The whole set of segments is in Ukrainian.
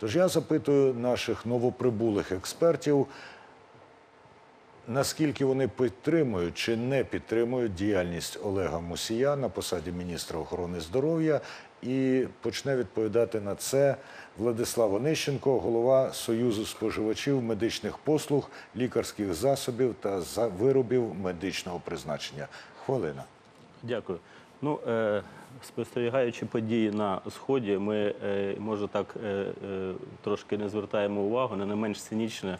Тож я запитую наших новоприбулих експертів, наскільки вони підтримують чи не підтримують діяльність Олега Мусія на посаді міністра охорони здоров'я. І почне відповідати на це Владислав Онищенко, голова Союзу споживачів медичних послуг, лікарських засобів та виробів медичного призначення. Хвилина. Дякую. Ну, е, спостерігаючи події на сході, ми е, може так е, трошки не звертаємо увагу на не менш цинічне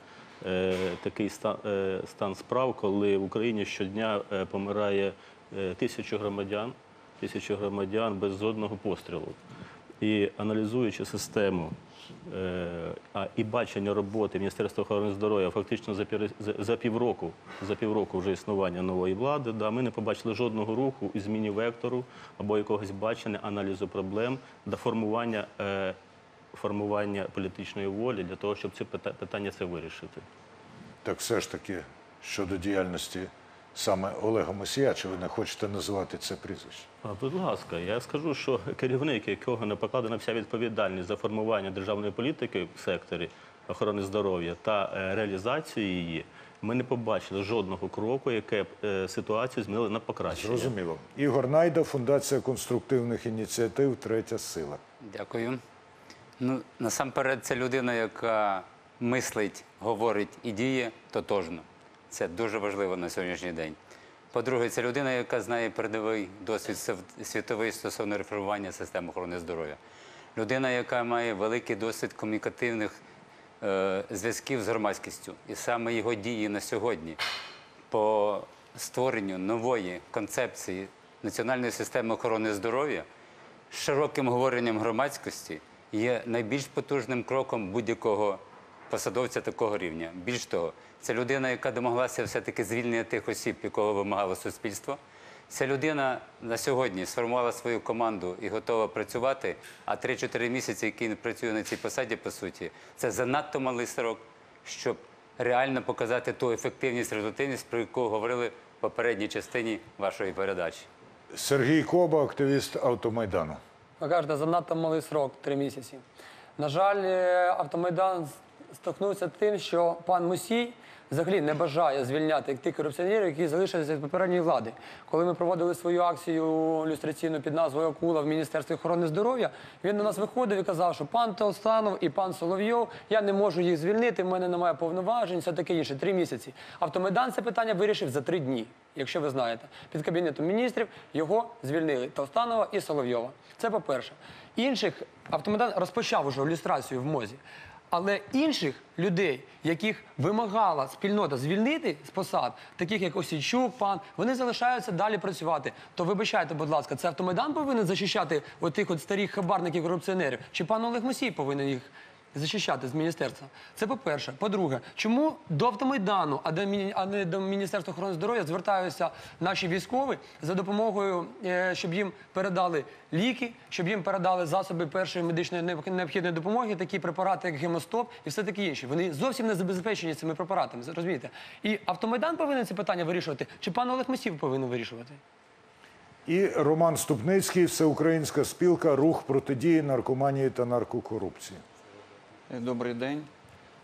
такий стан, стан справ, коли в Україні щодня помирає тисячу громадян, тисячу громадян без жодного пострілу. І аналізуючи систему е, і бачення роботи Міністерства охорони здоров'я фактично за, за, півроку, за півроку вже існування нової влади, да, ми не побачили жодного руху і зміні вектору або якогось бачення, аналізу проблем до формування, е, формування політичної волі для того, щоб це пита- питання це вирішити. Так все ж таки щодо діяльності саме Олега Мусія, чи ви не хочете називати це прізвище? Будь ласка, я скажу, що керівник, якого не покладена вся відповідальність за формування державної політики в секторі охорони здоров'я та е, реалізацію її, ми не побачили жодного кроку, яке б е, ситуацію змінило на покращення. Зрозуміло. Ігор Найда, Фундація конструктивних ініціатив Третя сила. Дякую. Ну, насамперед, це людина, яка мислить, говорить і діє тотожно. Це дуже важливо на сьогоднішній день. По-друге, це людина, яка знає передовий досвід світовий стосовно реформування системи охорони здоров'я. Людина, яка має великий досвід комунікативних е, зв'язків з громадськістю. І саме його дії на сьогодні по створенню нової концепції національної системи охорони здоров'я з широким говоренням громадськості є найбільш потужним кроком будь-якого посадовця такого рівня. Більш того, це людина, яка домоглася все-таки звільнення тих осіб, якого вимагало суспільство. Ця людина на сьогодні сформувала свою команду і готова працювати. А 3-4 місяці, які він працює на цій посаді, по суті, це занадто малий срок, щоб реально показати ту ефективність, результативність, про яку говорили в попередній частині вашої передачі. Сергій Коба, активіст Автомайдану. Ви кажете, занадто малий срок три місяці. На жаль, е, автомайдан стикнувся тим, що пан Мусій взагалі не бажає звільняти тих корупціонерів, які залишилися від попередньої влади. Коли ми проводили свою акцію люстраційну під назвою Акула в Міністерстві охорони здоров'я, він до нас виходив і казав, що пан Толстанов і пан Соловйов, я не можу їх звільнити, в мене немає повноважень, все таке інше. Три місяці. Автомайдан це питання вирішив за три дні, якщо ви знаєте. Під кабінетом міністрів його звільнили Толстанова і Соловйова. Це по-перше. Інших автомайдан розпочав уже люстрацію в мозі. Але інших людей, яких вимагала спільнота звільнити з посад, таких як Осічук, пан, вони залишаються далі працювати. То вибачайте, будь ласка, це автомайдан повинен захищати отих от старих хабарників корупціонерів? Чи пан Олег Мосій повинен їх захищати з міністерства? Це по-перше. По-друге, чому до автомайдану, а, до, а не до Міністерства охорони здоров'я звертаються наші військові за допомогою, е, щоб їм передали ліки, щоб їм передали засоби першої медичної необхідної допомоги, такі препарати, як гемостоп і все таке інше. Вони зовсім не забезпечені цими препаратами. Розумієте? І автомайдан повинен ці питання вирішувати, чи пан Олег Мосів повинен вирішувати? І Роман Ступницький, Всеукраїнська спілка Рух протидії наркоманії та наркокорупції. Е, Добрий день.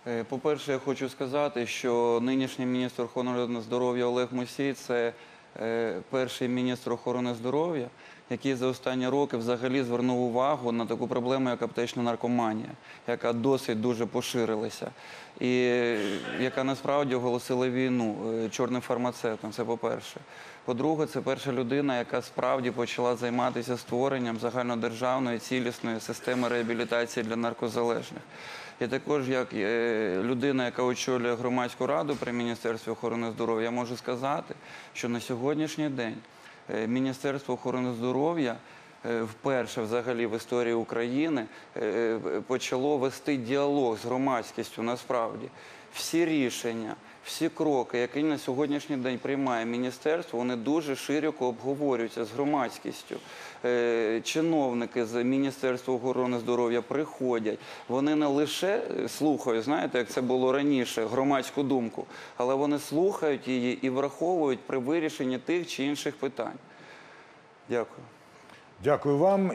Е, По-перше, я хочу сказати, що нинішній міністр охорони здоров'я Олег Мусій це перший міністр охорони здоров'я, який за останні роки взагалі звернув увагу на таку проблему, як аптечна наркоманія, яка досить дуже поширилася, і е, яка насправді оголосила війну е, чорним фармацевтам. Це по-перше. По-друге, це перша людина, яка справді почала займатися створенням загальнодержавної цілісної системи реабілітації для наркозалежних. І також як е, людина, яка очолює громадську раду при Міністерстві охорони здоров'я, я можу сказати, що на сьогоднішній день е, Міністерство охорони здоров'я вперше взагалі в історії України е, е, почало вести діалог з громадськістю насправді. Всі рішення, всі кроки, які на сьогоднішній день приймає міністерство, вони дуже широко обговорюються з громадськістю. Е, Чиновники з Міністерства охорони здоров'я приходять. Вони не лише е, слухають, знаєте, як це було раніше, громадську думку, але вони слухають її і враховують при вирішенні тих чи інших питань. Дякую. Дякую вам.